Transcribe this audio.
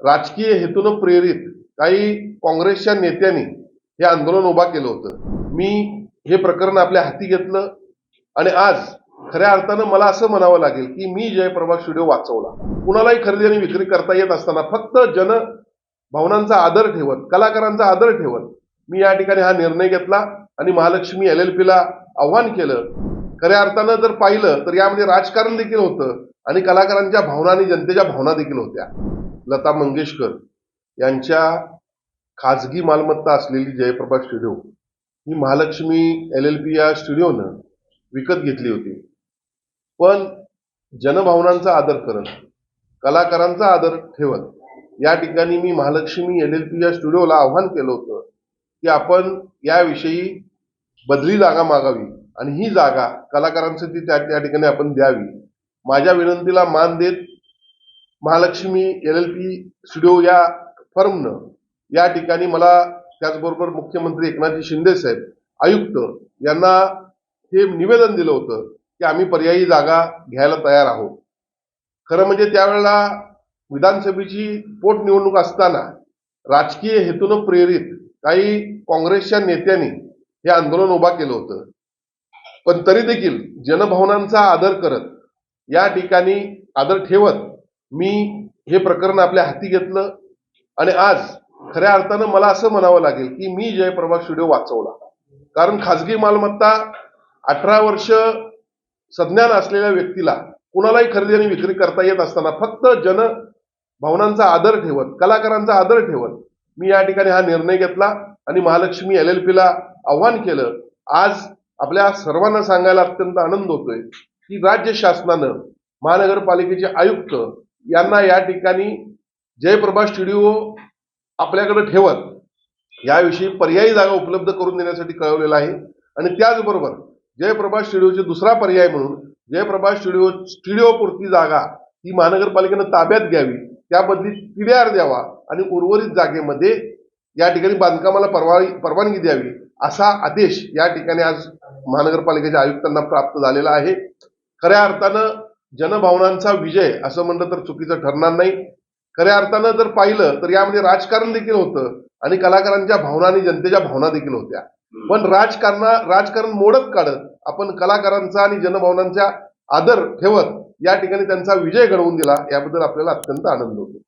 राजकीय हेतूनं प्रेरित काही काँग्रेसच्या नेत्यांनी हे आंदोलन उभा केलं होतं. मी हे प्रकरण आपल्या हाती घेतलं आणि आज खऱ्या अर्थानं मला असं म्हणावं लागेल की मी जयप्रभा स्टुडिओ वाचवला. कुणालाही खरेदी आणि विक्री करता येत असताना फक्त जन भावनांचा आदर ठेवत कलाकारांचा आदर ठेवत मी या ठिकाणी हा निर्णय घेतला आणि महालक्ष्मी एल एल पीला आव्हान केलं. खऱ्या अर्थानं जर पाहिलं तर यामध्ये राजकारण देखील होतं आणि कलाकारांच्या भावना आणि जनतेच्या भावना देखील होत्या. लता मंगेशकर यांच्या खाजगी मालमत्ता असलेली जयप्रभा स्टुडिओ. ही महालक्ष्मी एल एल पी या स्टुडिओनं विकत घेतली होती. पण जनभावनांचा आदर करत कलाकारांचा आदर ठेवत या ठिकाणी मी महालक्ष्मी एल एल पी या स्टुडिओला आव्हान केलं होतं की आपण याविषयी बदली जागा मागावी आणि ही जागा कलाकारांसाठी त्या त्या ठिकाणी आपण द्यावी. माझ्या विनंतीला मान देत Mahalakshmi L L P studio या फर्मनं या ठिकाणी मला त्याचबरोबर मुख्यमंत्री एकनाथजी शिंदे साहेब आयुक्त यांना हे निवेदन दिलं होतं की आम्ही पर्यायी जागा घ्यायला तयार आहोत. खरं म्हणजे त्यावेळेला विधानसभेची पोटनिवडणूक असताना राजकीय हेतून प्रेरित काही काँग्रेसच्या नेत्यांनी हे आंदोलन उभा केलं होतं. पण तरी देखील जनभावनांचा आदर करत या ठिकाणी आदर ठेवत मी हे प्रकरण आपल्या हाती घेतलं आणि आज खऱ्या अर्थानं मला असं म्हणावं लागेल की मी जयप्रभा स्टुडिओ वाचवला. कारण खाजगी मालमत्ता अठरा वर्ष संज्ञान असलेल्या व्यक्तीला कुणालाही खरेदी आणि विक्री करता येत असताना फक्त जन भावनांचा आदर ठेवत कलाकारांचा आदर ठेवत मी या ठिकाणी हा निर्णय घेतला आणि महालक्ष्मी एल एल पीला आव्हान केलं. आज आपल्या सर्वांना सांगायला अत्यंत आनंद होतोय की राज्य शासनानं महानगरपालिकेचे आयुक्त यांना या ठिकाणी जयप्रभा स्टुडिओ आपल्याकडे ठेवत याविषयी पर्यायी जागा उपलब्ध करून देण्यासाठी कळवलेलं आहे. आणि त्याचबरोबर जयप्रभा स्टुडिओचे दुसरा पर्याय म्हणून जयप्रभा स्टुडिओ स्टुडिओपुरती जागा ही महानगरपालिकेनं ताब्यात घ्यावी त्याबदली पीडीआर द्यावा आणि उर्वरित जागेमध्ये या ठिकाणी बांधकामाला परवानगी परवानगी द्यावी असा आदेश या ठिकाणी आज महानगरपालिकेच्या आयुक्तांना प्राप्त झालेला आहे. खऱ्या अर्थानं जनभावनांचा विजय असं म्हणलं तर चुकीचं ठरणार नाही. खऱ्या अर्थानं जर पाहिलं तर यामध्ये राजकारण देखील होतं आणि कलाकारांच्या भावना आणि जनतेच्या भावना देखील होत्या. पण राजकारणा राजकारण मोडत काढत आपण कलाकारांचा आणि जनभावनांचा आदर ठेवत या ठिकाणी त्यांचा विजय घडवून दिला याबद्दल आपल्याला अत्यंत आनंद होतो.